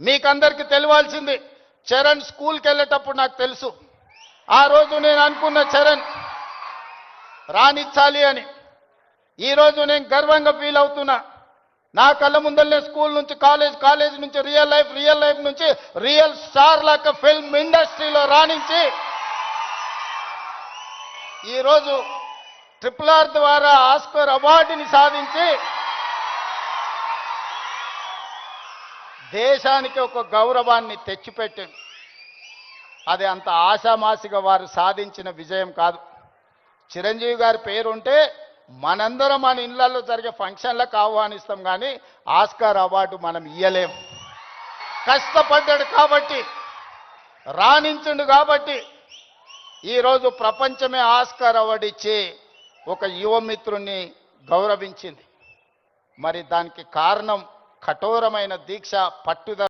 మీకందరికి తెలియాల్సింది చరణ్ స్కూల్కి వెళ్ళేటప్పుడు నాకు తెలుసు. ఆ రోజు నేను అనుకున్న చరణ్ రాణించాలి అని. ఈరోజు నేను గర్వంగా ఫీల్ అవుతున్నా. నా కళ్ళ ముందరనే స్కూల్ నుంచి కాలేజ్ కాలేజ్ నుంచి రియల్ లైఫ్ రియల్ లైఫ్ నుంచి రియల్ స్టార్ లాగా ఫిల్మ్ ఇండస్ట్రీలో రాణించి ఈరోజు ట్రిపుల్ ఆర్ ద్వారా ఆస్కర్ అవార్డుని సాధించి దేశానికి ఒక గౌరవాన్ని తెచ్చిపెట్టింది. అది అంత ఆశామాసిగా వారు సాధించిన విజయం కాదు. చిరంజీవి గారి పేరు ఉంటే మనందరం మన ఇళ్ళలో జరిగే ఫంక్షన్లకు ఆహ్వానిస్తాం కానీ ఆస్కార్ అవార్డు మనం ఇయ్యలేం. కష్టపడ్డాడు కాబట్టి రాణించుండు కాబట్టి ఈరోజు ప్రపంచమే ఆస్కార్ అవార్డు ఇచ్చి ఒక యువమిత్రుణ్ణి గౌరవించింది. మరి దానికి కారణం కఠోరమైన దీక్ష పట్టుదల